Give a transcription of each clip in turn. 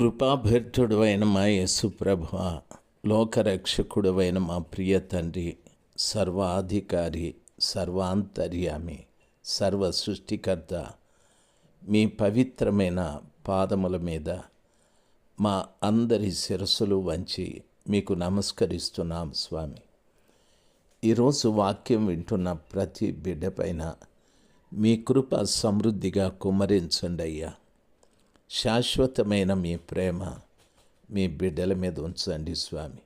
కృపాభర్తుడు అయిన మా యేసు ప్రభ లోకరక్షకుడు అయిన మా ప్రియ తండ్రి సర్వాధికారి సర్వాంతర్యామి సర్వ సృష్టికర్త మీ పవిత్రమైన పాదముల మీద మా అందరి శిరస్సులు వంచి మీకు నమస్కరిస్తున్నాం స్వామి. ఈరోజు వాక్యం వింటున్న ప్రతి బిడ్డపైన మీ కృప సమృద్ధిగా కుమరించండి అయ్యా. శాశ్వతమైన మీ ప్రేమ మీ బిడ్డల మీద ఉంచండి స్వామి.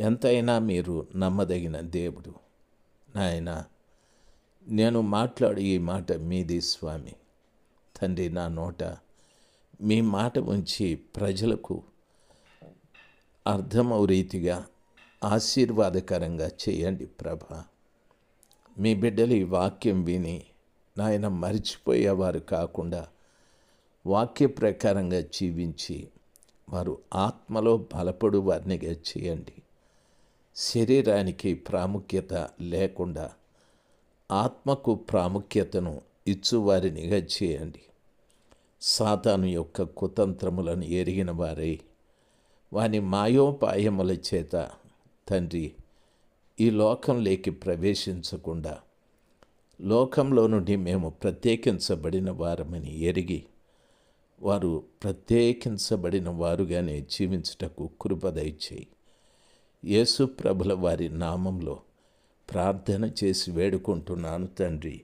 ఎంతైనా మీరు నమ్మదగిన దేవుడు. నాయన నేను మాట్లాడు ఈ మాట మీది స్వామి. తండ్రి నా నోట మీ మాట ఉంచి ప్రజలకు అర్థమవు రీతిగా ఆశీర్వాదకరంగా చేయండి ప్రభ. మీ బిడ్డలు ఈ వాక్యం విని నాయన మరిచిపోయేవారు కాకుండా వాక్య ప్రకారంగా జీవించి వారు ఆత్మలో బలపడు వారినిగా చేయండి. శరీరానికి ప్రాముఖ్యత లేకుండా ఆత్మకు ప్రాముఖ్యతను ఇచ్చువారినిగా చేయండి. సాతాను యొక్క కుతంత్రములను ఎరిగిన వారై వాని మాయోపాయముల చేత తండ్రి ఈ లోకంలోకి ప్రవేశించకుండా లోకంలో నుండి మేము ప్రత్యేకించబడిన వారమని ఎరిగి వారు ప్రత్యేకించబడిన వారుగానే జీవించుటకు కృపదయచేయి యేసు ప్రభుల వారి నామంలో ప్రార్థన చేసి వేడుకుంటున్నాను తండ్రి.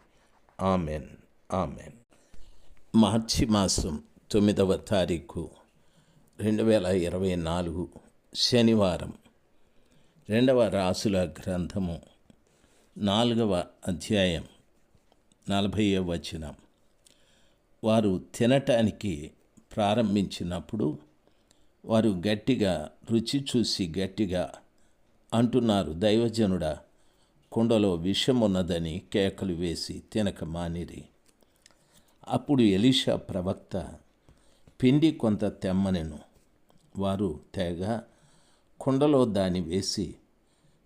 ఆమెన్. ఆమెన్. మార్చి మాసం తొమ్మిదవ తారీఖు రెండు వేల ఇరవై నాలుగు శనివారం. రెండవ రాసుల గ్రంథము నాలుగవ అధ్యాయం నలభై వచనం. వారు తినటానికి ప్రారంభించినప్పుడు వారు గట్టిగా రుచి చూసి గట్టిగా అంటున్నారు దైవజనుడా కుండలో విషమున్నదని కేకలు వేసి తినక మానిరి. అప్పుడు ఎలీషా ప్రవక్త పిండి కొంత తెమ్మనెను. వారు తెగ కుండలో దాన్ని వేసి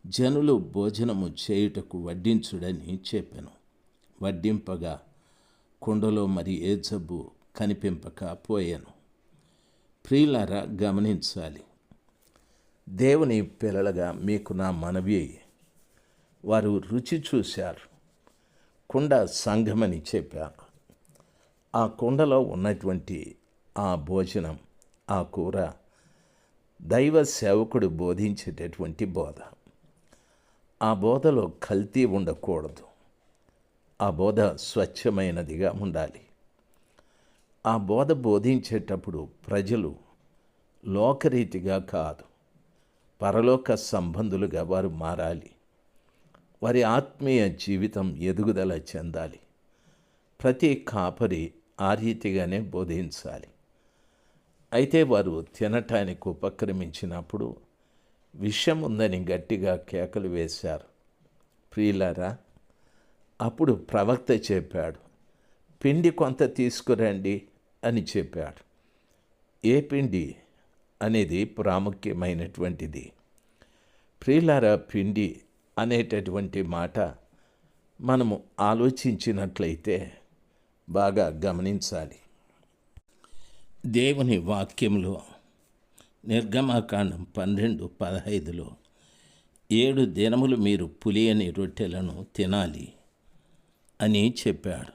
జనులు భోజనము చేయుటకు వడ్డించుడని చెప్పాను. వడ్డింపగా కుండలో మరి ఏ జబ్బు కనిపింపక పోయాను. ప్రియులారా గమనించాలి. దేవుని పిల్లలుగా మీకు నా మనవి వారు రుచి చూశారు. కుండ సంఘమని చెప్పారు ఆ కుండలో ఉన్నటువంటి ఆ భోజనం ఆ కూర దైవ సేవకుడు బోధించేటటువంటి బోధ. ఆ బోధలో కల్తీ ఉండకూడదు. ఆ బోధ స్వచ్ఛమైనదిగా ఉండాలి. ఆ బోధ బోధించేటప్పుడు ప్రజలు లోకరీతిగా కాదు పరలోక సంబంధులుగా వారు మారాలి. వారి ఆత్మీయ జీవితం ఎదుగుదల చెందాలి. ప్రతి కాపరి ఆ రీతిగానే బోధించాలి. అయితే వారు తినటానికి ఉపక్రమించినప్పుడు విషం ఉందని గట్టిగా కేకలు వేశారు. ప్రియులారా అప్పుడు ప్రవక్త చెప్పాడు పిండి కొంత తీసుకురండి అని చెప్పాడు. ఏ పిండి? అనేది ప్రాముఖ్యమైనటువంటిది. ప్రిలార పిండి అనేటటువంటి మాట మనము ఆలోచించినట్లయితే బాగా గమనించాలి. దేవుని వాక్యంలో నిర్గమాకాండం పన్నెండు పదహైదులో ఏడు దినములు మీరు పులియని రొట్టెలను తినాలి. అని చెప్పాడు.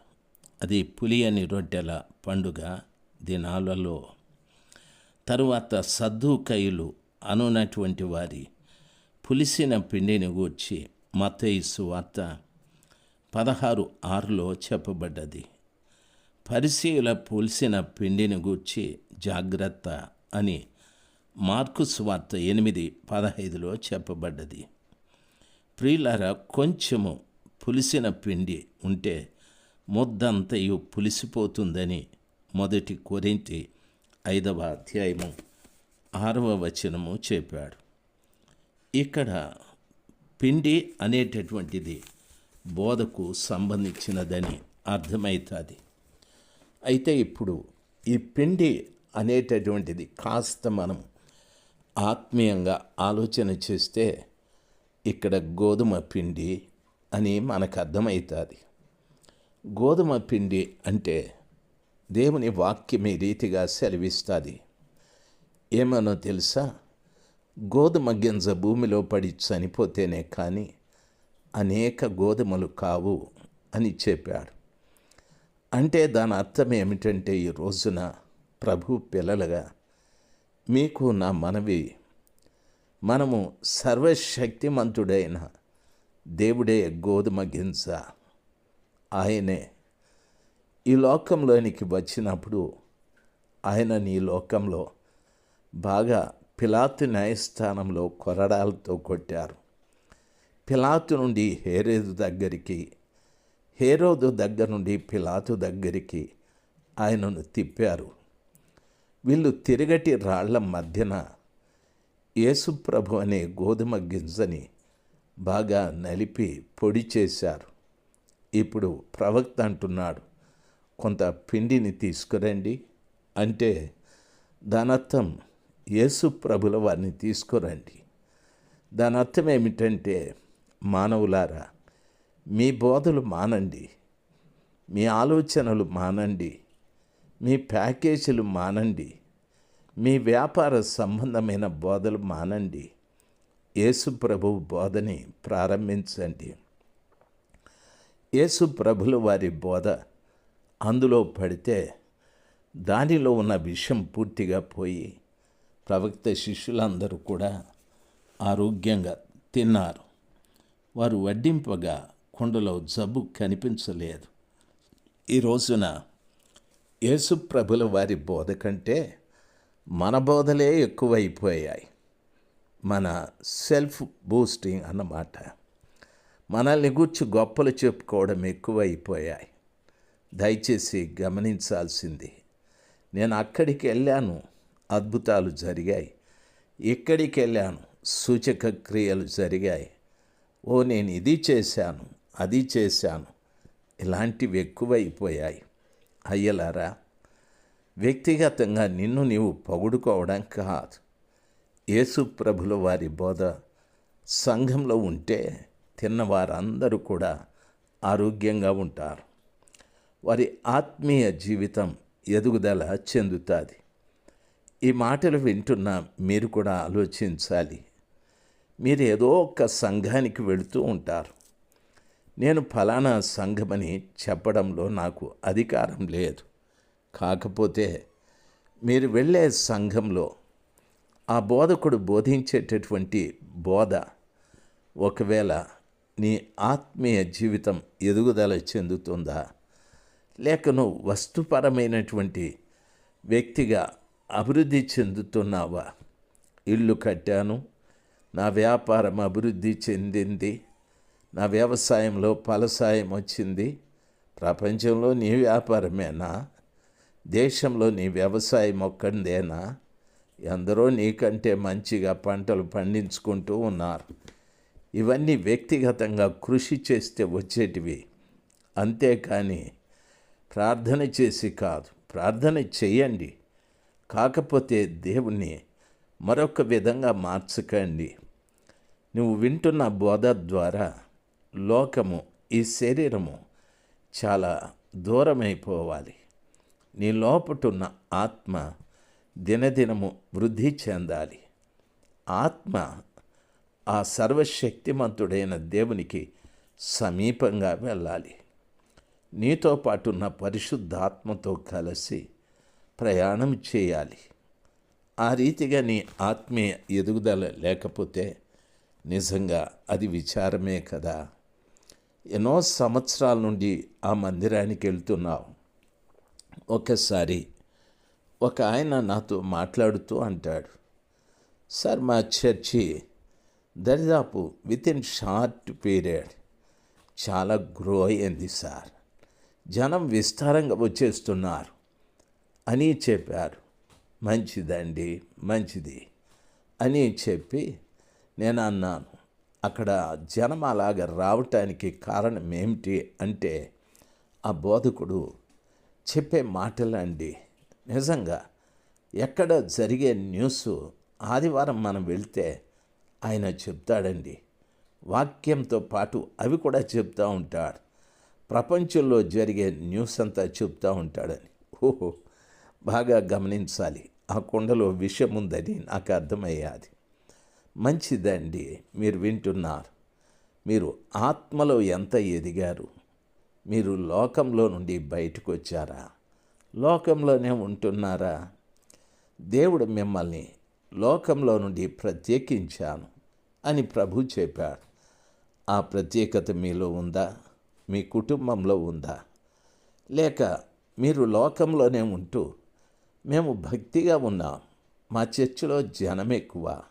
అది పులియని రొట్టెల పండుగ దినాలలో. తరువాత సద్దుకైలు అనునటువంటి వారి పులిసిన పిండిని గూర్చి మతయిసు వార్త పదహారు ఆరులో చెప్పబడ్డది. పరిశీల పులిసిన పిండిని గూర్చి జాగ్రత్త అని మార్కు స్వార్త ఎనిమిది పదహైదులో చెప్పబడ్డది. ప్రియులారా కొంచెము పులిసిన పిండి ఉంటే ముద్దంతయు పులిసిపోతుందని మొదటి కొరింతి ఐదవ అధ్యాయము ఆరవ వచనము చెప్పాడు. ఇక్కడ పిండి అనేటటువంటిది బోధకు సంబంధించినదని అర్థమవుతుంది అయితే ఇప్పుడు ఈ పిండి అనేటటువంటిది కాస్త మనం ఆత్మీయంగా ఆలోచన చేస్తే ఇక్కడ గోధుమ పిండి అని మనకు అర్థమవుతుంది గోధుమ పిండి అంటే దేవుని వాక్యం ఈ రీతిగా సెలవిస్తుంది. ఏమనో తెలుసా? గోధుమ గింజ భూమిలో పడి చనిపోతేనే కానీ అనేక గోధుమలు కావు అని చెప్పాడు. అంటే దాని అర్థం ఏమిటంటే ఈ రోజున ప్రభు పిల్లలుగా మీకు నా మనవి మనము సర్వశక్తిమంతుడైన దేవుడే గోధుమ గింజ. ఆయనే ఈ లోకంలోనికి వచ్చినప్పుడు ఆయన నీ లోకంలో బాగా పిలాతు న్యాయస్థానంలో కొరడాలతో కొట్టారు. పిలాతు నుండి హేరేదు దగ్గరికి హేరోదు దగ్గర నుండి పిలాతు దగ్గరికి ఆయనను తిప్పారు. వీళ్ళు తిరగటి రాళ్ళ మధ్యన యేసుప్రభు అనే గోధుమ గింజని బాగా నలిపి పొడి చేశారు. ఇప్పుడు ప్రవక్త అంటున్నాడు కొంత పిండిని తీసుకురండి. అంటే దానర్థం యేసు ప్రభుల వారిని తీసుకురండి. దాని అర్థం ఏమిటంటే మానవులారా మీ బోధలు మానండి మీ ఆలోచనలు మానండి మీ ప్యాకేజీలు మానండి మీ వ్యాపార సంబంధమైన బోధలు మానండి యేసు ప్రభు బోధని ప్రారంభించండి. యేసు ప్రభుల వారి బోధ అందులో పడితే దానిలో ఉన్న విషయం పూర్తిగా పోయి ప్రవక్త శిష్యులందరూ కూడా ఆరోగ్యంగా తిన్నారు. వారు వడ్డింపగా కుండలో జబ్బు కనిపించలేదు. ఈ రోజున యేసు ప్రభుల వారి బోధ కంటే మన బోధలే ఎక్కువైపోయాయి. మన సెల్ఫ్ బూస్టింగ్ అన్నమాట. మనల్ని గుర్చి గొప్పలు చెప్పుకోవడం ఎక్కువైపోయాయి. దయచేసి గమనించాల్సింది. నేను అక్కడికి వెళ్ళాను. అద్భుతాలు జరిగాయి. ఇక్కడికి వెళ్ళాను. సూచక క్రియలు జరిగాయి. ఓ నేను ఇది చేశాను అది చేశాను. ఇలాంటివి ఎక్కువైపోయాయి. అయ్యలారా వ్యక్తిగతంగా నిన్ను నీవు పొగుడుకోవడం కాదు. యేసు ప్రభుల వారి బోధ సంఘంలో ఉంటే తిన్నవారందరూ కూడా ఆరోగ్యంగా ఉంటారు. వారి ఆత్మీయ జీవితం ఎదుగుదల చెందుతుంది. ఈ మాటలు వింటున్న మీరు కూడా ఆలోచించాలి. మీరు ఏదో ఒక సంఘానికి వెళుతూ ఉంటారు. నేను ఫలానా సంఘమని చెప్పడంలో నాకు అధికారం లేదు. కాకపోతే మీరు వెళ్ళే సంఘంలో ఆ బోధకుడు బోధించేటటువంటి బోధ ఒకవేళ నీ ఆత్మీయ జీవితం ఎదుగుదల చెందుతుందా? లేక నువ్వు వస్తుపరమైనటువంటి వ్యక్తిగా అభివృద్ధి చెందుతున్నావా? ఇల్లు కట్టాను నా వ్యాపారం అభివృద్ధి చెందింది నా వ్యవసాయంలో ఫలసాయం వచ్చింది ప్రపంచంలో నీ వ్యాపారమేనా? దేశంలో నీ వ్యవసాయం ఒక్కడిదేనా? ఎందరో నీకంటే మంచిగా పంటలు పండించుకుంటూ ఉన్నారు. ఇవన్నీ వ్యక్తిగతంగా కృషి చేస్తే వచ్చేటివి. అంతేకాని ప్రార్థన చేసి కాదు. ప్రార్థన చేయండి. కాకపోతే దేవుణ్ణి మరొక విధంగా మార్చకండి. నువ్వు వింటున్న బోధ ద్వారా లోకము ఈ శరీరము చాలా దూరమైపోవాలి. నీ లోపటున్న ఆత్మ దినదినము వృద్ధి చెందాలి. ఆత్మ ఆ సర్వశక్తిమంతుడైన దేవునికి సమీపంగా వెళ్ళాలి. నీతో పాటున్న పరిశుద్ధాత్మతో కలిసి ప్రయాణం చేయాలి. ఆ రీతిగా నీ ఆత్మీయ ఎదుగుదల లేకపోతే నిజంగా అది విచారమే కదా. ఎన్నో సంవత్సరాల నుండి ఆ మందిరానికి వెళ్తున్నావు. ఒకసారి ఒక ఆయన నాతో మాట్లాడుతూ అంటాడు సార్ మా చర్చి దరిదాపు విత్ ఇన్ షార్ట్ పీరియడ్ చాలా గ్రో అయింది సార్. జనం విస్తారంగా వచ్చేస్తున్నారు అని చెప్పారు. మంచిదండి మంచిది అని చెప్పి నేను అన్నాను. అక్కడ జనం అలాగ రావటానికి కారణం ఏమిటి అంటే ఆ బోధకుడు చెప్పే మాటలండి. నిజంగా ఎక్కడ జరిగే న్యూస్ ఆదివారం మనం వెళ్తే ఆయన చెప్తాడండి. వాక్యంతో పాటు అవి కూడా చెప్తూ ఉంటాడు. ప్రపంచంలో జరిగే న్యూస్ అంతా చెప్తూ ఉంటాడని. ఓహో బాగా గమనించాలి. ఆ కుండలో విషయం ఉందని నాకు అర్థమయ్యాది. మంచిదండి మీరు వింటున్నారు. మీరు ఆత్మలో ఎంత ఎదిగారు? మీరు లోకంలో నుండి బయటకు వచ్చారా లోకంలోనే ఉంటున్నారా? దేవుడు మిమ్మల్ని లోకంలో నుండి ప్రత్యేకించాను అని ప్రభు చెప్పాడు. ఆ ప్రత్యేకత మీలో ఉందా? మీ కుటుంబంలో ఉందా? లేక మీరు లోకంలోనే ఉంటూ మేము భక్తిగా ఉన్నాం. మా చర్చిలో జనం ఎక్కువ.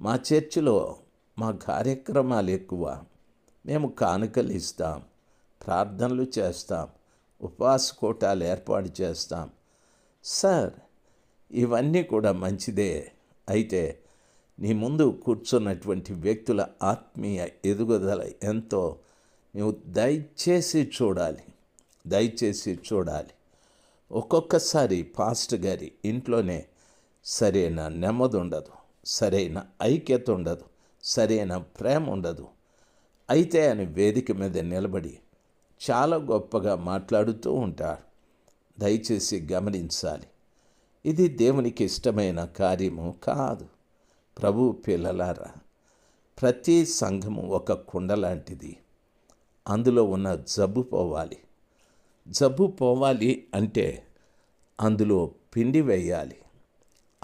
మా చర్చిలో మా కార్యక్రమాలు ఎక్కువ. మేము కానుకలు ఇస్తాం. ప్రార్థనలు చేస్తాం. ఉపవాస కూటాలు ఏర్పాటు చేస్తాం. సార్ ఇవన్నీ కూడా మంచిదే. అయితే నీ ముందు కూర్చున్నటువంటి వ్యక్తుల ఆత్మీయ ఎదుగుదల ఎంతో. నువ్వు దయచేసి చూడాలి. దయచేసి చూడాలి. ఒక్కొక్కసారి పాస్ట్ గారి ఇంట్లోనే సరైన నెమ్మది ఉండదు. సరైన ఐక్యత ఉండదు. సరైన ప్రేమ ఉండదు. అయితే ఆయన వేదిక మీద నిలబడి చాలా గొప్పగా మాట్లాడుతూ ఉంటాడు దయచేసి గమనించాలి. ఇది దేవునికి ఇష్టమైన కార్యము కాదు. ప్రభు పిల్లలారా ప్రతి సంఘము ఒక కుండ లాంటిది. అందులో ఉన్న జబ్బు పోవాలి. జబ్బు పోవాలి అంటే అందులో పిండి వేయాలి.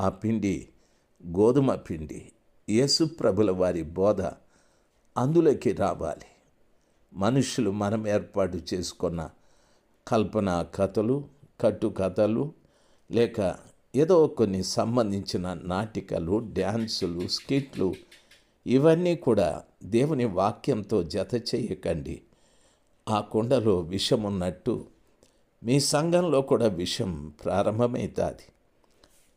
ఆ పిండి గోధుమ పిండి యేసు ప్రభుల వారి బోధ అందులోకి రావాలి. మనుషులు మనం ఏర్పాటు చేసుకున్న కల్పన కథలు కట్టు కథలు లేక ఏదో కొన్ని సంబంధించిన నాటికలు డ్యాన్సులు స్కిట్లు ఇవన్నీ కూడా దేవుని వాక్యంతో జత చేయకండి. ఆ కుండలో విషం ఉన్నట్టు మీ సంఘంలో కూడా విషం ప్రారంభమవుతుంది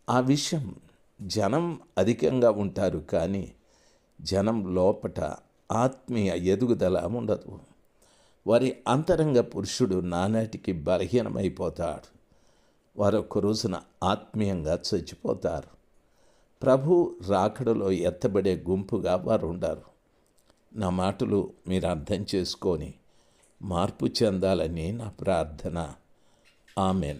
ఆ విషయం జనం అధికంగా ఉంటారు కానీ జనం లోపట ఆత్మీయ ఎదుగుదల ఉండదు. వారి అంతరంగ పురుషుడు నానాటికి బలహీనమైపోతాడు. వారొక రోజున ఆత్మీయంగా చచ్చిపోతారు. ప్రభు రాకడలో ఎత్తబడే గుంపుగా వారు ఉండరు నా మాటలు మీరు అర్థం చేసుకొని మార్పు చెందాలని నా ప్రార్థన. ఆమెన్.